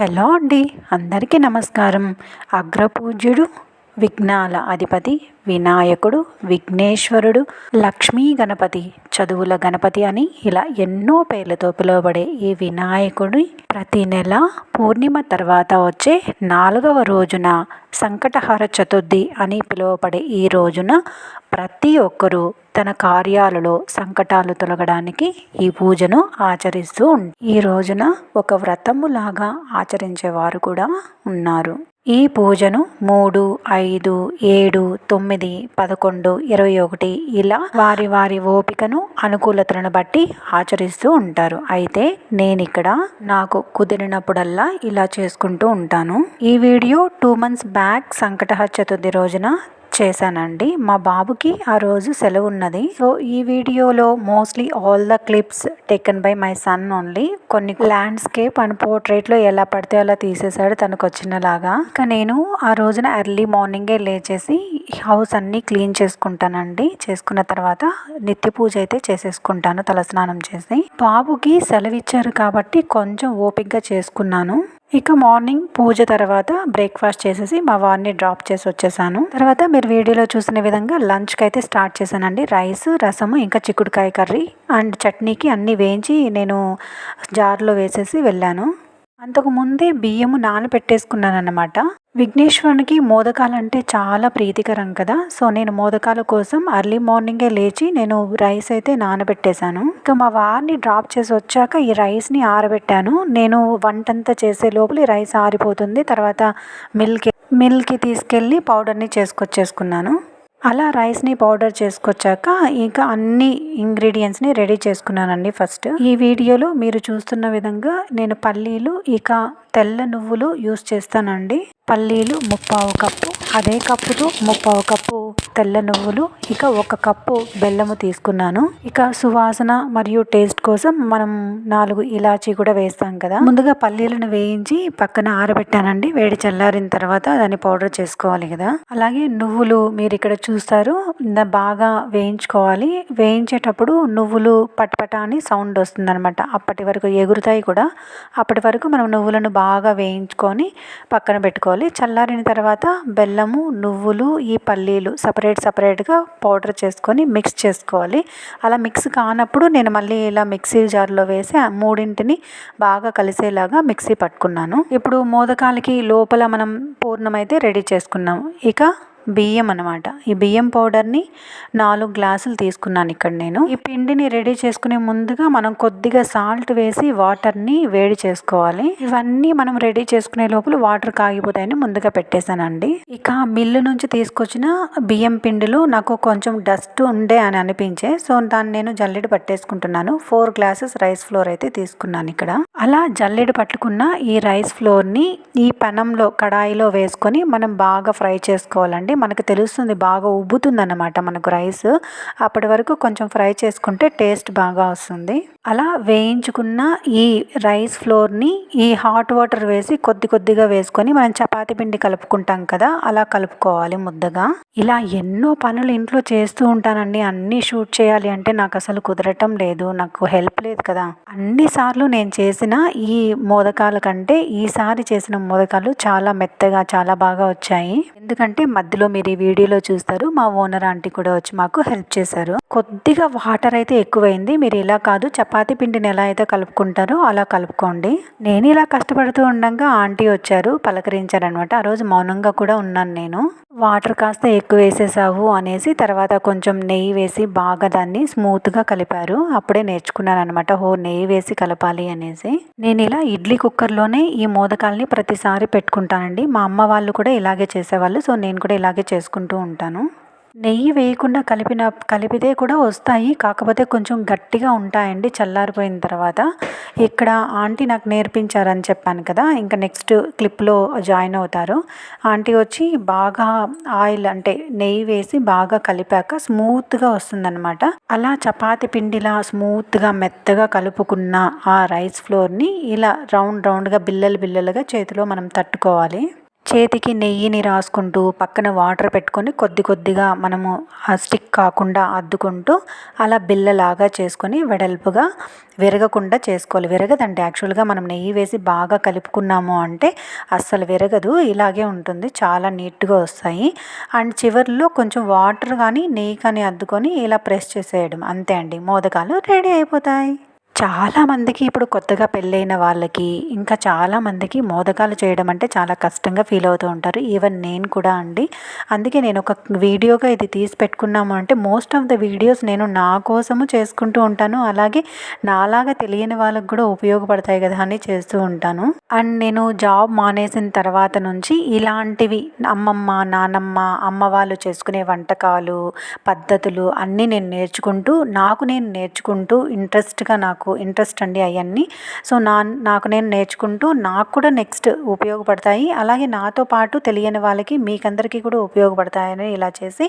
Hello అండి. అందరికీ నమస్కారం. అగ్రపూజ్యుడు విఘ్నాల అధిపతి వినాయకుడు విఘ్నేశ్వరుడు లక్ష్మీ గణపతి చదువుల గణపతి అని ఇలా ఎన్నో పేర్లతో పిలువబడే ఈ వినాయకుడి ప్రతి నెల పూర్ణిమ తర్వాత వచ్చే నాలుగవ రోజున సంకటహార చతుర్థి అని పిలువబడే ఈ రోజున ప్రతి ఒక్కరూ తన కార్యాలలో సంకటాలు తొలగడానికి ఈ పూజను ఆచరిస్తూ ఈ రోజున ఒక వ్రతములాగా ఆచరించేవారు కూడా ఉన్నారు. ఈ పూజను మూడు ఐదు ఏడు తొమ్మిది పదకొండు ఇరవై ఒకటి ఇలా వారి వారి ఓపికను అనుకూలతలను బట్టి ఆచరిస్తూ ఉంటారు. అయితే నేను ఇక్కడ నాకు కుదిరినప్పుడల్లా ఇలా చేసుకుంటూ ఉంటాను. ఈ video two months back Sankatahara Chaturthi రోజున చేశానండి. మా బాబుకి ఆ రోజు సెలవు ఉన్నది సో ఈ వీడియోలో mostly all the clips taken by my son only. కొన్ని ల్యాండ్స్కేప్ అండ్ పోర్ట్రేట్లో ఎలా పడితే అలా తీసేశాడు తనకు వచ్చినలాగా ఇంకా నేను ఆ రోజున ఎర్లీ మార్నింగే లేచేసి హౌస్ అన్నీ క్లీన్ చేసుకుంటానండి. చేసుకున్న తర్వాత నిత్య పూజ అయితే చేసేసుకుంటాను తలస్నానం చేసి. బాబుకి సెలవు ఇచ్చారు కాబట్టి కొంచెం ఓపిక్గా చేసుకున్నాను. ఇక మార్నింగ్ పూజ తర్వాత బ్రేక్ఫాస్ట్ చేసేసి మా వారిని డ్రాప్ చేసి వచ్చేసాను. తర్వాత మీరు వీడియోలో చూసిన విధంగా లంచ్కి అయితే స్టార్ట్ చేశానండి. రైస్ రసము ఇంకా చిక్కుడుకాయ కర్రీ అండ్ చట్నీకి అన్నీ వేయించి నేను జార్లో వేసేసి వెళ్ళాను. అంతకుముందే బియ్యము నానబెట్టేసుకున్నాను అన్నమాట విఘ్నేశ్వరునికి మోదకాలంటే చాలా ప్రీతికరం కదా. సో నేను మోదకాల కోసం అర్లీ మార్నింగే లేచి నేను రైస్ అయితే నానబెట్టేశాను. ఇంకా మా వారిని డ్రాప్ చేసి వచ్చాక ఈ రైస్ని ఆరబెట్టాను. నేను వంటంతా చేసే లోపల ఈ రైస్ ఆరిపోతుంది. తర్వాత మిల్క్ మిల్క్కి తీసుకెళ్ళి పౌడర్ని చేసుకొచ్చేసుకున్నాను. అలా రైస్ని పౌడర్ చేసుకొచ్చాక ఇంకా అన్ని ఇంగ్రీడియంట్స్ని రెడీ చేసుకున్నానండి ఫస్ట్. ఈ వీడియోలో మీరు చూస్తున్న విధంగా నేను పల్లీలు ఇక తెల్ల నువ్వులు యూస్ చేస్తానండి. పల్లీలు ముప్పావు కప్పు అదే కప్పుతో ముప్పావు కప్పు తెల్ల నువ్వులు ఇక ఒక కప్పు బెల్లము తీసుకున్నాను. ఇక సువాసన మరియు టేస్ట్ కోసం మనం నాలుగు ఇలాచీ కూడా వేస్తాం కదా. ముందుగా పల్లీలను వేయించి పక్కన ఆరబెట్టానండి. వేడి చల్లారిన తర్వాత దాన్ని పౌడర్ చేసుకోవాలి కదా. అలాగే నువ్వులు మీరు ఇక్కడ చూస్తారు బాగా వేయించుకోవాలి. వేయించేటప్పుడు నువ్వులు పటపట అని సౌండ్ వస్తుంది అనమాట అప్పటి వరకు ఎగురుతాయి కూడా. అప్పటి వరకు మనం నువ్వులను బాగా వేయించుకొని పక్కన పెట్టుకోవాలి. చల్లారిన తర్వాత బెల్లము నువ్వులు ఈ పల్లీలు సపరేట్ సపరేట్గా పౌడర్ చేసుకొని మిక్స్ చేసుకోవాలి. అలా మిక్స్ కానప్పుడు నేను మళ్ళీ ఇలా మిక్సీ జార్లో వేసి మూడింటిని బాగా కలిసేలాగా మిక్సీ పట్టుకున్నాను. ఇప్పుడు మోదకాలకి లోపల మనం పూర్ణమైతే రెడీ చేసుకున్నాము. ఇక బియ్యం అనమాట ఈ బియ్యం పౌడర్ని నాలుగు గ్లాసులు తీసుకున్నాను ఇక్కడ నేను. ఈ పిండిని రెడీ చేసుకునే ముందుగా మనం కొద్దిగా సాల్ట్ వేసి వాటర్ని వేడి చేసుకోవాలి. ఇవన్నీ మనం రెడీ చేసుకునే లోపల వాటర్ కాగిపోతాయని ముందుగా పెట్టేశానండి. ఇక మిల్లు నుంచి తీసుకొచ్చిన బియ్యం పిండిలో నాకు కొంచెం డస్ట్ ఉండే అని అనిపించే సో దాన్ని నేను జల్లెడ పట్టేసుకుంటున్నాను. ఫోర్ గ్లాసెస్ రైస్ ఫ్లోర్ అయితే తీసుకున్నాను ఇక్కడ. అలా జల్లెడ పట్టుకున్న ఈ రైస్ ఫ్లోర్ని ఈ పెనంలో కడాయిలో వేసుకొని మనం బాగా ఫ్రై చేసుకోవాలండి. చూడండి మనకు తెలుస్తుంది బాగా ఉబ్బుతుంది అన్నమాట మనకు రైస్. అప్పటి వరకు కొంచెం ఫ్రై చేసుకుంటే టేస్ట్ బాగా వస్తుంది. అలా వేయించుకున్న ఈ రైస్ ఫ్లోర్ని ఈ హాట్ వాటర్ వేసి కొద్ది కొద్దిగా వేసుకొని మనం చపాతి పిండి కలుపుకుంటాం కదా అలా కలుపుకోవాలి ముద్దగా. ఇలా ఎన్నో పనులు ఇంట్లో చేస్తూ ఉంటానండి. అన్నీ షూట్ చేయాలి అంటే నాకు అసలు కుదరటం లేదు నాకు హెల్ప్ లేదు కదా. అన్నిసార్లు నేను చేసిన ఈ మోదకాల కంటే ఈసారి చేసిన మోదకాలు చాలా మెత్తగా చాలా బాగా వచ్చాయి. ఎందుకంటే మధ్యలో మీరు ఈ వీడియోలో చూస్తారు. మా ఓనర్ ఆంటీ కూడా వచ్చి మాకు హెల్ప్ చేశారు. కొద్దిగా వాటర్ అయితే ఎక్కువైంది. మీరు ఇలా కాదు చపాతీ పిండిని ఎలా అయితే కలుపుకుంటారో అలా కలుపుకోండి. నేను ఇలా కష్టపడుతూ ఉండగా ఆంటీ వచ్చారు పలకరించారనమాట ఆ రోజు మౌనంగా కూడా ఉన్నాను నేను. వాటర్ కాస్త ఎక్కువ వేసేసావు అనేసి తర్వాత కొంచెం నెయ్యి వేసి బాగా దాన్ని స్మూత్గా కలిపారు. అప్పుడే నేర్చుకున్నాను అనమాట హో నెయ్యి వేసి కలపాలి అనేసి. నేను ఇలా ఇడ్లీ కుక్కర్లోనే ఈ మోదకాల్ని ప్రతిసారి పెట్టుకుంటానండి. మా అమ్మ వాళ్ళు కూడా ఇలాగే చేసేవాళ్ళు సో నేను కూడా ఇలాగే చేసుకుంటూ ఉంటాను. నెయ్యి వేయకుండా కలిపిన కలిపితే కూడా వస్తాయి. కాకపోతే కొంచెం గట్టిగా ఉంటాయండి చల్లారిపోయిన తర్వాత. ఇక్కడ ఆంటీ నాకు నేర్పించారని చెప్పాను కదా ఇంకా నెక్స్ట్ క్లిప్లో జాయిన్ అవుతారు. ఆంటీ వచ్చి బాగా ఆయిల్ అంటే నెయ్యి వేసి బాగా కలిపాక స్మూత్గా వస్తుందన్నమాట. అలా చపాతి పిండిలా స్మూత్గా మెత్తగా కలుపుకున్న ఆ రైస్ ఫ్లోర్ని ఇలా రౌండ్ రౌండ్గా బిల్లలు బిల్లలుగా చేతిలో మనం తట్టుకోవాలి. చేతికి నెయ్యిని రాసుకుంటూ పక్కన వాటర్ పెట్టుకొని కొద్ది కొద్దిగా మనము ఆ స్టిక్ కాకుండా అద్దుకుంటూ అలా బిల్లలాగా చేసుకొని వెడల్పుగా విరగకుండా చేసుకోవాలి. విరగదండి. యాక్చువల్గా మనం నెయ్యి వేసి బాగా కలుపుకున్నాము అంటే అస్సలు విరగదు. ఇలాగే ఉంటుంది. చాలా నీట్గా వస్తాయి. అండ్ చివరిలో కొంచెం వాటర్ కానీ నెయ్యి కానీ అద్దుకొని ఇలా ప్రెస్ చేసేయడం. అంతే అండి. మోదకాలు రెడీ అయిపోతాయి. చాలామందికి ఇప్పుడు కొత్తగా పెళ్ళైన వాళ్ళకి ఇంకా చాలామందికి మోదకాలు చేయడం అంటే చాలా కష్టంగా ఫీల్ అవుతూ ఉంటారు. ఈవెన్ నేను కూడా అండి. అందుకే నేను ఒక వీడియోగా ఇది తీసి పెట్టుకున్నాము అంటే మోస్ట్ ఆఫ్ ద వీడియోస్ నేను నా కోసము చేసుకుంటూ ఉంటాను. అలాగే నాలాగా తెలియని వాళ్ళకి కూడా ఉపయోగపడతాయి కదా అని చేస్తూ ఉంటాను. అండ్ నేను జాబ్ మానేసిన తర్వాత నుంచి ఇలాంటివి అమ్మమ్మ నానమ్మ అమ్మ వాళ్ళు చేసుకునే వంటకాలు పద్ధతులు అన్నీ నేను నేర్చుకుంటూ నాకు నేను నేర్చుకుంటూ ఇంట్రెస్ట్గా నాకు ఇంట్రెస్ట్ అండి అవన్నీ సో నా నాకు నేను నేర్చుకుంటూ నాకు కూడా నెక్స్ట్ ఉపయోగపడతాయి. అలాగే నాతో పాటు తెలియని వాళ్ళకి మీకందరికీ కూడా ఉపయోగపడతాయని ఇలా చేసి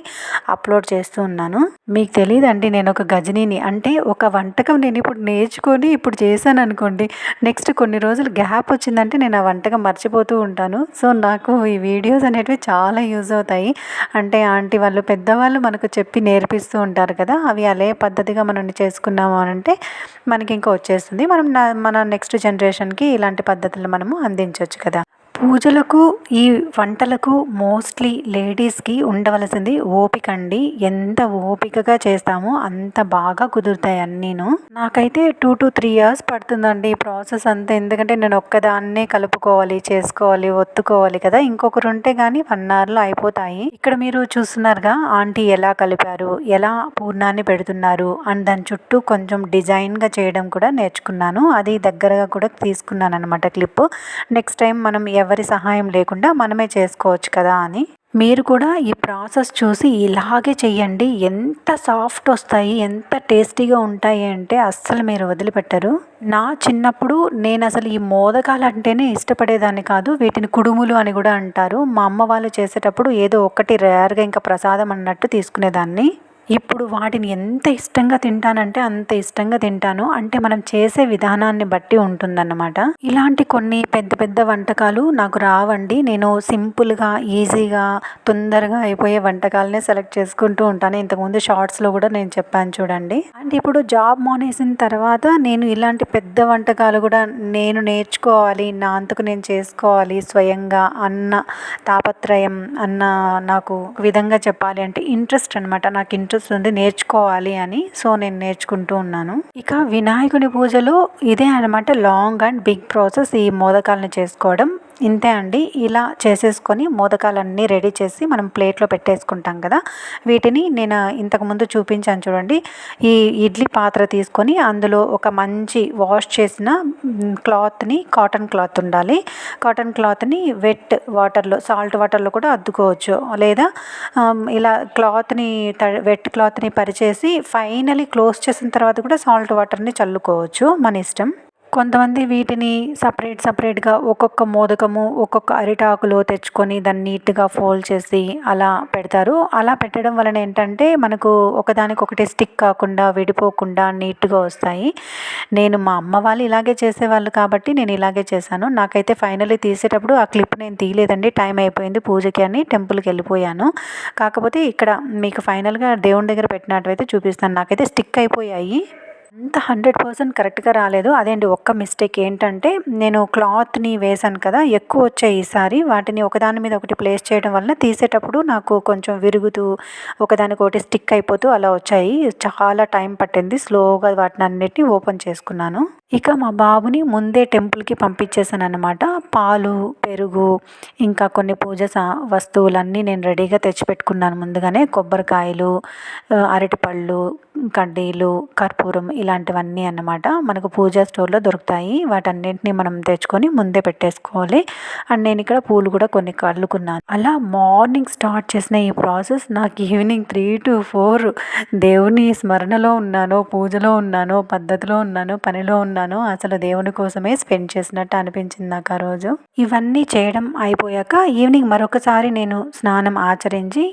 అప్లోడ్ చేస్తూ ఉన్నాను. మీకు తెలియదండి నేను ఒక గజనీని. అంటే ఒక వంటకం నేను ఇప్పుడు నేర్చుకొని ఇప్పుడు చేశాను అనుకోండి నెక్స్ట్ కొన్ని రోజులు గ్యాప్ వచ్చిందంటే నేను ఆ వంటకం మర్చిపోతూ ఉంటాను. సో నాకు ఈ వీడియోస్ అనేటివి చాలా యూజ్ అవుతాయి. అంటే ఆంటీ వాళ్ళు పెద్దవాళ్ళు మనకు చెప్పి నేర్పిస్తూ ఉంటారు కదా అవి అలే పద్ధతిగా మనం చేసుకున్నాము అని అంటే మనకి ఇంకా వచ్చేస్తుంది. మనం మన నెక్స్ట్ జనరేషన్కి ఇలాంటి పద్ధతులు మనము అందించవచ్చు కదా. పూజలకు ఈ వంటలకు మోస్ట్లీ లేడీస్కి ఉండవలసింది ఓపిక అండి. ఎంత ఓపికగా చేస్తామో అంత బాగా కుదురుతాయి అన్నీను. నాకైతే టూ టు త్రీ ఇయర్స్ పడుతుందండి ఈ ప్రాసెస్ అంతా. ఎందుకంటే నేను ఒక్కదాన్నే కలుపుకోవాలి చేసుకోవాలి ఒత్తుకోవాలి కదా. ఇంకొకరు ఉంటే కానీ వన్ అవర్లో అయిపోతాయి. ఇక్కడ మీరు చూస్తున్నారుగా ఆంటీ ఎలా కలిపారు ఎలా పూర్ణాన్ని పెడుతున్నారు అండ్ దాని చుట్టూ కొంచెం డిజైన్గా చేయడం కూడా నేర్చుకున్నాను. అది దగ్గరగా కూడా తీసుకున్నాను అనమాట క్లిప్. నెక్స్ట్ టైం మనం ఎవరు ఎవరి సహాయం లేకుండా మనమే చేసుకోవచ్చు కదా అని. మీరు కూడా ఈ ప్రాసెస్ చూసి ఇలాగే చెయ్యండి. ఎంత సాఫ్ట్ వస్తాయి ఎంత టేస్టీగా ఉంటాయి అంటే అస్సలు మీరు వదిలిపెట్టరు. నా చిన్నప్పుడు నేను అసలు ఈ మోదకాలు అంటేనే ఇష్టపడేదాన్ని కాదు వీటిని కుడుములు అని కూడా అంటారు. మా అమ్మ వాళ్ళు చేసేటప్పుడు ఏదో ఒకటి రేర్గా ఇంకా ప్రసాదం అన్నట్టు తీసుకునేదాన్ని. ఇప్పుడు వాటిని ఎంత ఇష్టంగా తింటానంటే అంత ఇష్టంగా తింటాను. అంటే మనం చేసే విధానాన్ని బట్టి ఉంటుందన్నమాట. ఇలాంటి కొన్ని పెద్ద పెద్ద వంటకాలు నాకు రావండి. నేను సింపుల్గా ఈజీగా తొందరగా అయిపోయే వంటకాలనే సెలెక్ట్ చేసుకుంటూ ఉంటాను. ఇంతకుముందు షార్ట్స్లో కూడా నేను చెప్పాను చూడండి. అండ్ ఇప్పుడు జాబ్ మానేసిన తర్వాత నేను ఇలాంటి పెద్ద వంటకాలు కూడా నేను నేర్చుకోవాలి నా అంతకు నేను చేసుకోవాలి స్వయంగా అన్న తాపత్రయం అన్న నాకు విధంగా చెప్పాలి అంటే ఇంట్రెస్ట్ అనమాట నాకు ఇంట్రెస్ట్ వస్తుంది నేర్చుకోవాలి అని సో నేను నేర్చుకుంటూ ఉన్నాను. ఇక వినాయకుని పూజలో ఇదే అనమాట లాంగ్ అండ్ బిగ్ ప్రాసెస్ ఈ మోదకాలను చేసుకోవడం. ఇంతే అండి. ఇలా చేసేసుకొని మోదకాలన్నీ రెడీ చేసి మనం ప్లేట్లో పెట్టేసుకుంటాం కదా. వీటిని నేను ఇంతకుముందు చూపించాను చూడండి. ఈ ఇడ్లీ పాత్ర తీసుకొని అందులో ఒక మంచి వాష్ చేసిన క్లాత్ని కాటన్ క్లాత్ ఉండాలి. కాటన్ క్లాత్ని వెట్ వాటర్లో సాల్ట్ వాటర్లో కూడా అద్దుకోవచ్చు. లేదా ఇలా క్లాత్ని వెట్ క్లాత్ని పరిచేసి ఫైనలీ క్లోజ్ చేసిన తర్వాత కూడా సాల్ట్ వాటర్ని చల్లుకోవచ్చు మన ఇష్టం. కొంతమంది వీటిని సపరేట్ సపరేట్గా ఒక్కొక్క మోదకము ఒక్కొక్క అరిటాకులో తెచ్చుకొని దాన్ని నీట్గా ఫోల్డ్ చేసి అలా పెడతారు. అలా పెట్టడం వలన ఏంటంటే మనకు ఒకదానికొకటి స్టిక్ కాకుండా విడిపోకుండా నీట్గా వస్తాయి. నేను మా అమ్మ వాళ్ళు ఇలాగే చేసేవాళ్ళు కాబట్టి నేను ఇలాగే చేశాను. నాకైతే ఫైనల్లీ తీసేటప్పుడు ఆ క్లిప్ నేను తీయలేదండి. టైం అయిపోయింది పూజకి అని టెంపుల్కి వెళ్ళిపోయాను. కాకపోతే ఇక్కడ మీకు ఫైనల్గా దేవుని దగ్గర పెట్టినట్టు అయితే చూపిస్తాను. నాకైతే స్టిక్ అయిపోయాయి. అంత హండ్రెడ్ పర్సెంట్ కరెక్ట్గా రాలేదు అదేంటి ఒక్క మిస్టేక్ ఏంటంటే నేను క్లాత్ని వేశాను కదా ఎక్కువ వచ్చాయి ఈసారి వాటిని ఒకదాని మీద ఒకటి ప్లేస్ చేయడం వలన తీసేటప్పుడు నాకు కొంచెం విరుగుతూ ఒకదానికొకటి స్టిక్ అయిపోతూ అలా వచ్చాయి. చాలా టైం పట్టింది స్లోగా వాటిని అన్నిటిని ఓపెన్ చేసుకున్నాను. ఇక మా బాబుని ముందే టెంపుల్కి పంపించేసాను అనమాట పాలు పెరుగు ఇంకా కొన్ని పూజ సా వస్తువులన్నీ నేను రెడీగా తెచ్చిపెట్టుకున్నాను ముందుగానే. కొబ్బరికాయలు అరటిపళ్ళు కడ్డీలు కర్పూరం ఇలాంటివన్నీ అన్నమాట. మనకు పూజా స్టోర్లో దొరుకుతాయి. వాటన్నింటినీ మనం తెచ్చుకొని ముందే పెట్టేసుకోవాలి. అండ్ నేను ఇక్కడ పూలు కూడా కొన్ని కళ్ళుకున్నాను అలా మార్నింగ్ స్టార్ట్ చేసిన ఈ ప్రాసెస్ నాకు ఈవినింగ్ త్రీ టు ఫోర్ దేవుని స్మరణలో ఉన్నాను పూజలో ఉన్నాను పద్ధతిలో ఉన్నాను పనిలో ఉన్నాను ఉన్నాను అసలు దేవుని కోసమే స్పెండ్ చేసినట్టు అనిపించింది నాకు ఆ రోజు. ఇవన్నీ చేయడం అయిపోయాక ఈవినింగ్ మరొకసారి నేను స్నానం ఆచరించి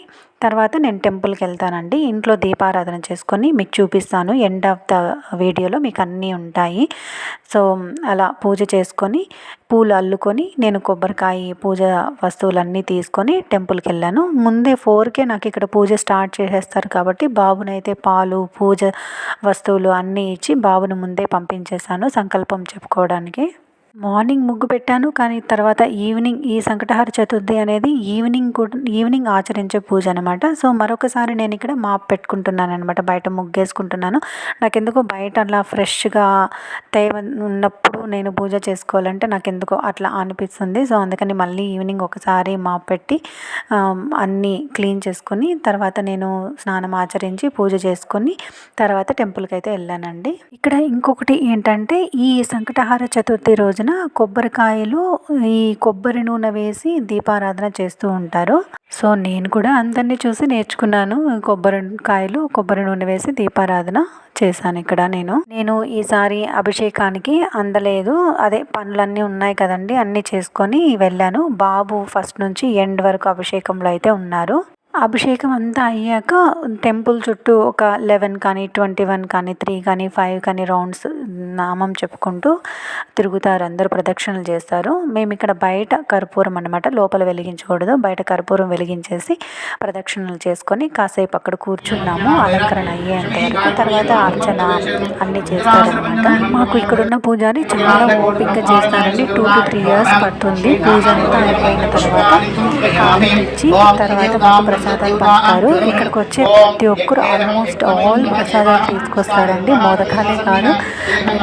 తర్వాత నేను టెంపుల్కి వెళ్తానండి ఇంట్లో దీపారాధన చేసుకొని మీకు చూపిస్తాను. ఎండ్ ఆఫ్ ద వీడియోలో మీకు అన్నీ ఉంటాయి. సో అలా పూజ చేసుకొని పూలు అల్లుకొని నేను కొబ్బరికాయ పూజ వస్తువులన్నీ తీసుకొని టెంపుల్కి వెళ్ళాను ముందే ఫోర్కే నాకు ఇక్కడ పూజ స్టార్ట్ చేసేస్తారు కాబట్టి బాబునైతే పాలు పూజ వస్తువులు అన్నీ ఇచ్చి బాబును ముందే పంపించేశాను సంకల్పం చెప్పుకోవడానికి. మార్నింగ్ ముగ్గు పెట్టాను కానీ తర్వాత ఈవినింగ్ ఈ సంకటహార చతుర్థి అనేది ఈవినింగ్ కూడా ఈవినింగ్ ఆచరించే పూజ అనమాట సో మరొకసారి నేను ఇక్కడ మాప్ పెట్టుకుంటున్నాను అనమాట బయట ముగ్గేసుకుంటున్నాను. నాకెందుకో బయట అలా ఫ్రెష్గా తేవ ఉన్నప్పుడు నేను పూజ చేసుకోవాలంటే నాకు ఎందుకో అట్లా అనిపిస్తుంది. సో అందుకని మళ్ళీ ఈవినింగ్ ఒకసారి మాప్ పెట్టి అన్నీ క్లీన్ చేసుకొని తర్వాత నేను స్నానం ఆచరించి పూజ చేసుకుని తర్వాత టెంపుల్కి అయితే వెళ్ళానండి. ఇక్కడ ఇంకొకటి ఏంటంటే ఈ సంకటహార చతుర్థి రోజున కొబ్బరికాయలు ఈ కొబ్బరి నూనె వేసి దీపారాధన చేస్తూ ఉంటారు. సో నేను కూడా అందరినీ చూసి నేర్చుకున్నాను. కొబ్బరికాయలు కొబ్బరి నూనె వేసి దీపారాధన చేశాను ఇక్కడ నేను. నేను ఈసారి అభిషేకానికి అందలేదు. అదే పనులన్నీ ఉన్నాయి కదండి అన్నీ చేసుకొని వెళ్ళాను. బాబు ఫస్ట్ నుంచి ఎండ్ వరకు అభిషేకంలో అయితే ఉన్నారు. అభిషేకం అంతా అయ్యాక టెంపుల్ చుట్టూ ఒక లెవెన్ కానీ ట్వంటీ వన్ కానీ త్రీ కానీ ఫైవ్ కానీ రౌండ్స్ నామం చెప్పుకుంటూ తిరుగుతారు. అందరూ ప్రదక్షిణలు చేస్తారు. మేము ఇక్కడ బయట కర్పూరం అనమాట లోపల వెలిగించకూడదు. బయట కర్పూరం వెలిగించేసి ప్రదక్షిణలు చేసుకొని కాసేపు అక్కడ కూర్చున్నాము. అలంకరణ అయ్యేంత వరకు తర్వాత అర్చన అన్నీ చేస్తారనమాట మాకు ఇక్కడున్న పూజారి చాలా ఓపిక్గా చేస్తారండి. టూ టు త్రీ ఇయర్స్ పడుతుంది. పూజ అంతా అయిపోయిన తర్వాత తర్వాత ప్రసాదాలు పంపుతారు. ఇక్కడికి వచ్చే ప్రతి ఒక్కరు ఆల్మోస్ట్ ఆల్ ప్రసాదాలు తీసుకొస్తారండి. మోదకాలే కాదు.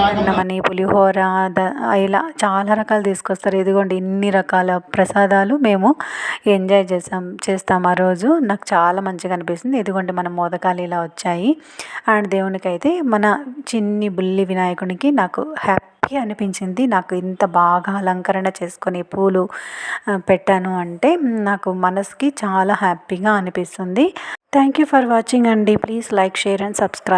అన్నమని పులిహోర ఇలా చాలా రకాలు తీసుకొస్తారు. ఇదిగోండి ఇన్ని రకాల ప్రసాదాలు మేము ఎంజాయ్ చేసాం చేస్తాం ఆ రోజు. నాకు చాలా మంచిగా అనిపిస్తుంది. ఇదిగోండి మన మోదకాలు ఇలా వచ్చాయి. అండ్ దేవునికి అయితే మన చిన్ని బుల్లి వినాయకునికి నాకు హ్యాపీ హ్యాపీ అనిపించింది. నాకు ఇంత బాగా అలంకరణ చేసుకొని పూలు పెట్టాను అంటే నాకు మనసుకి చాలా హ్యాపీగా అనిపిస్తుంది. థ్యాంక్ యూ ఫర్ వాచింగ్ అండి. Please like share and subscribe